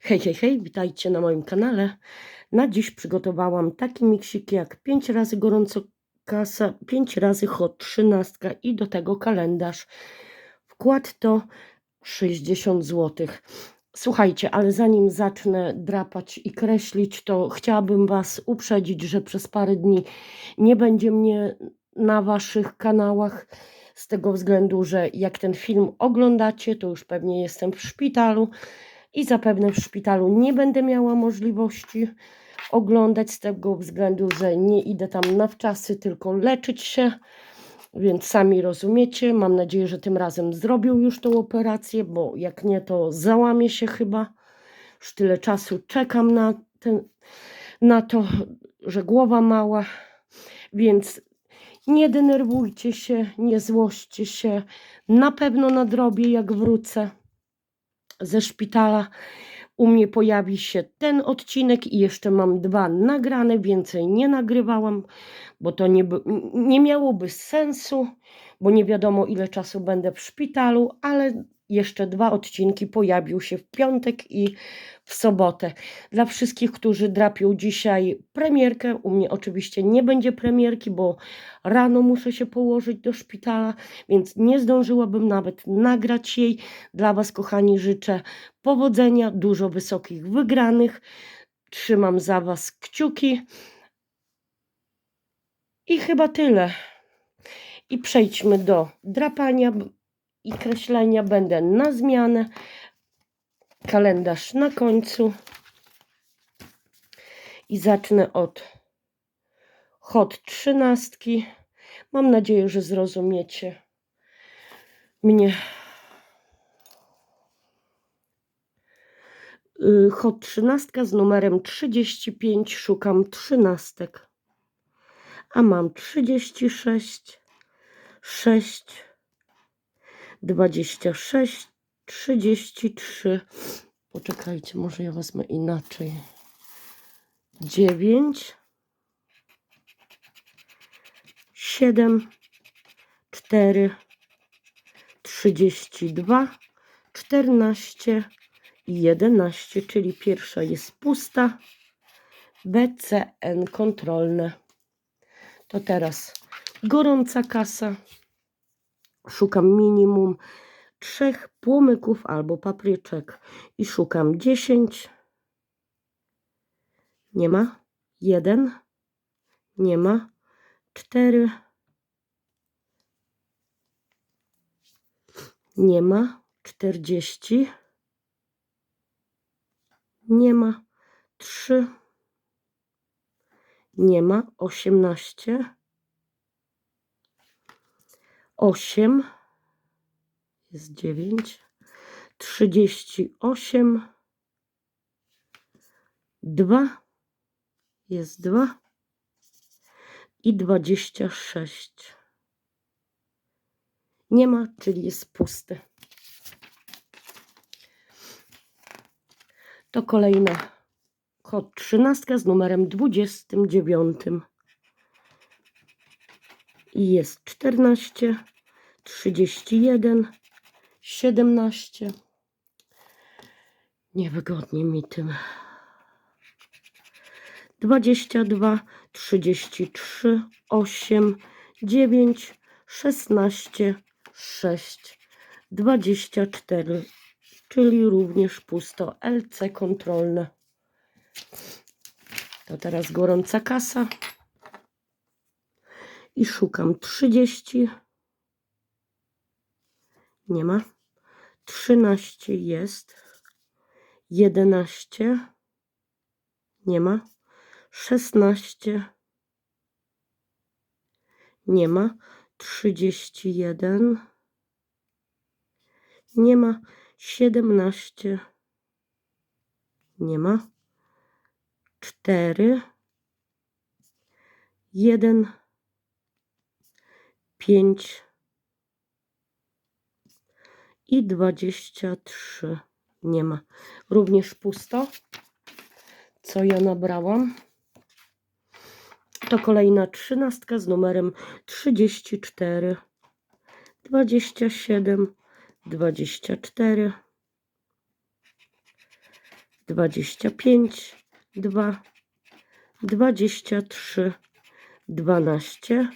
Hej, hej, hej, witajcie na moim kanale. Na dziś przygotowałam taki miksik jak 5 razy gorąco kasa, 5 razy hot 13 i do tego kalendarz. Wkład to 60 zł. Słuchajcie, ale zanim zacznę drapać i kreślić, to chciałabym Was uprzedzić, że przez parę dni nie będzie mnie na Waszych kanałach. Z tego względu, że jak ten film oglądacie, to już pewnie jestem w szpitalu i zapewne w szpitalu nie będę miała możliwości oglądać z tego względu, że nie idę tam na wczasy, tylko leczyć się. Więc sami rozumiecie. Mam nadzieję, że tym razem zrobił już tą operację, bo jak nie, to załamie się chyba. Już tyle czasu czekam na, ten, na to, że głowa mała. Więc nie denerwujcie się, nie złoście się. Na pewno nadrobię, jak wrócę ze szpitala. U mnie pojawi się ten odcinek i jeszcze mam dwa nagrane, więcej nie nagrywałam, bo to nie, nie miałoby sensu, bo nie wiadomo ile czasu będę w szpitalu, ale jeszcze dwa odcinki pojawił się w piątek i w sobotę. Dla wszystkich, którzy drapią dzisiaj premierkę, u mnie oczywiście nie będzie premierki, bo rano muszę się położyć do szpitala, więc nie zdążyłabym nawet nagrać jej. Dla Was, kochani, życzę powodzenia, dużo wysokich wygranych. Trzymam za Was kciuki. I chyba tyle. I przejdźmy do drapania i kreślenia. Będę na zmianę. Kalendarz na końcu. I zacznę od hot trzynastki. Mam nadzieję, że zrozumiecie mnie. Y, Hot trzynastka z numerem 35. Szukam trzynastek. A mam 36, 6, 26, 33. Poczekajcie, może ja wezmę inaczej. 9, 7, 4, 32, 14 i 11, czyli pierwsza jest pusta. BCN kontrolne. To teraz gorąca kasa. Szukam minimum trzech płomyków albo papryczek i szukam 10. Nie ma. Jeden. Nie ma. Cztery. Nie ma. Czterdzieści. Nie ma. Trzy. Nie ma. Osiemnaście. Osiem. Jest dziewięć. Trzydzieści osiem. Dwa. Jest dwa. I dwadzieścia sześć. Nie ma, czyli jest pusty. To kolejna kod 13 z numerem 29. I jest 14, 31, 17. Niewygodnie mi tym. 22, 33, 8, 9, 16, 6, 24, czyli również pusto LC kontrolne. To teraz gorąca kasa. I szukam 30. Nie ma. 13 jest. 11. Nie ma. 16. Nie ma. 31. Nie ma. 17. Nie ma. 4. 1. 5 i 23 nie ma. Również pusto, co ja nabrałam. To kolejna trzynastka z numerem 34, 27, 24, dwadzieścia pięć, dwa, dwadzieścia trzy, dwanaście,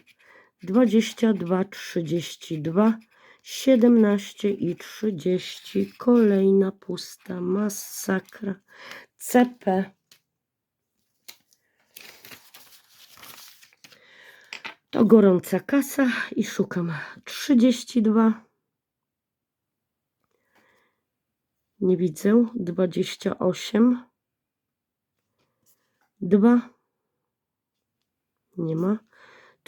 dwadzieścia dwa, trzydzieści dwa, siedemnaście i trzydzieści. Kolejna pusta masakra. CP. To gorąca kasa i szukam 32. Nie widzę. 28. 2. Nie ma.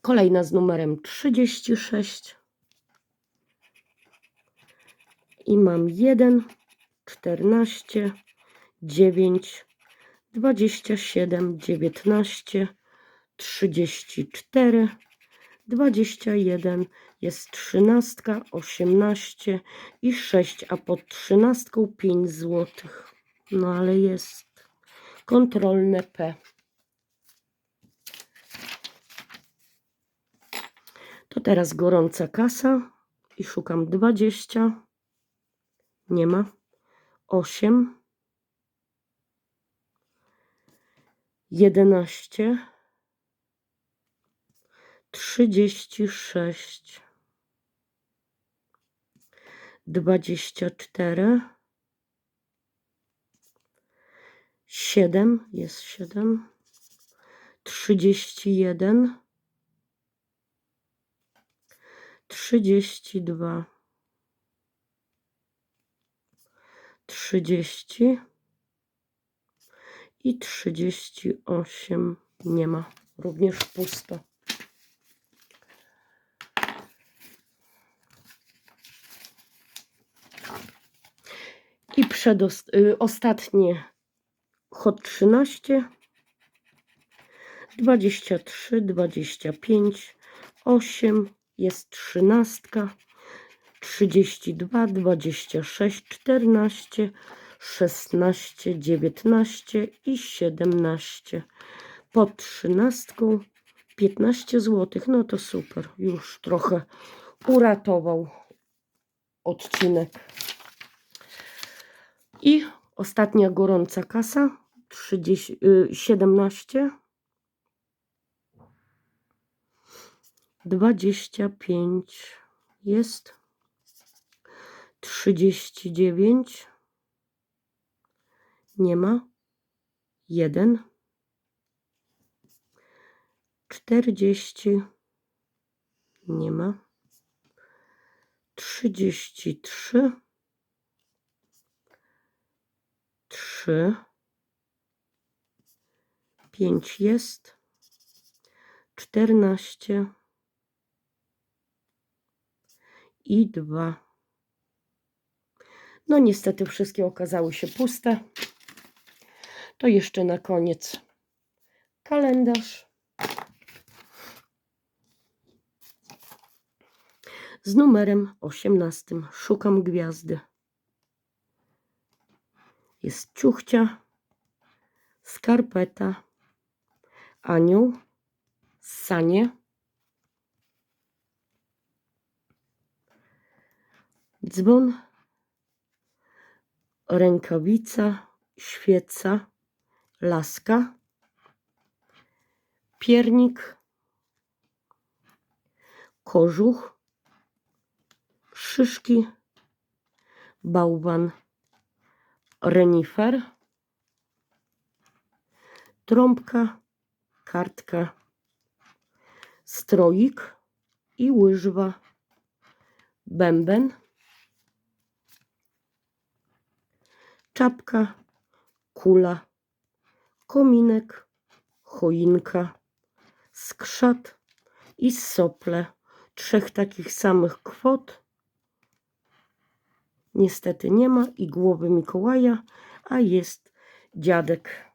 Kolejna z numerem 36. I mam 1, 14, 9, 27, 19, 34, 21, jest 13, 18 i 6, a pod 13 5 złotych. No ale jest kontrolne P. To teraz gorąca kasa i szukam 20. Nie ma. 8. 11. 36. 24. 7 jest 7. 31. 32. 30 i 38 nie ma. Również pusto. I przedost- y, ostatnie hot 13, 23, 25, 8, jest 13, 32, 26, 14, 16, 19 i 17. Pod 13 15 zł. No to super. Już trochę uratował odcinek. I ostatnia gorąca kasa 30, y, 17 25 jest. 39 nie ma. 1 40 nie ma. 33 3 5 jest. 14 i 2 no niestety wszystkie okazały się puste. To jeszcze na koniec kalendarz. Z numerem 18 szukam gwiazdy. Jest ciuchcia, skarpeta, anioł, sanie, dzwon, rękawica, świeca, laska, piernik, kożuch, szyszki, bałwan, renifer, trąbka, kartka, stroik i łyżwa, bęben, czapka, kula, kominek, choinka, skrzat i sople. Trzech takich samych kwot niestety nie ma i głowy Mikołaja, a jest dziadek.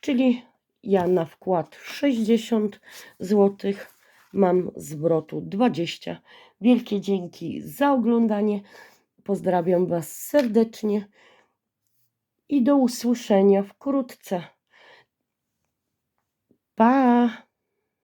Czyli ja na wkład 60 zł mam zwrotu 20. Wielkie dzięki za oglądanie. Pozdrawiam Was serdecznie i do usłyszenia wkrótce. Pa!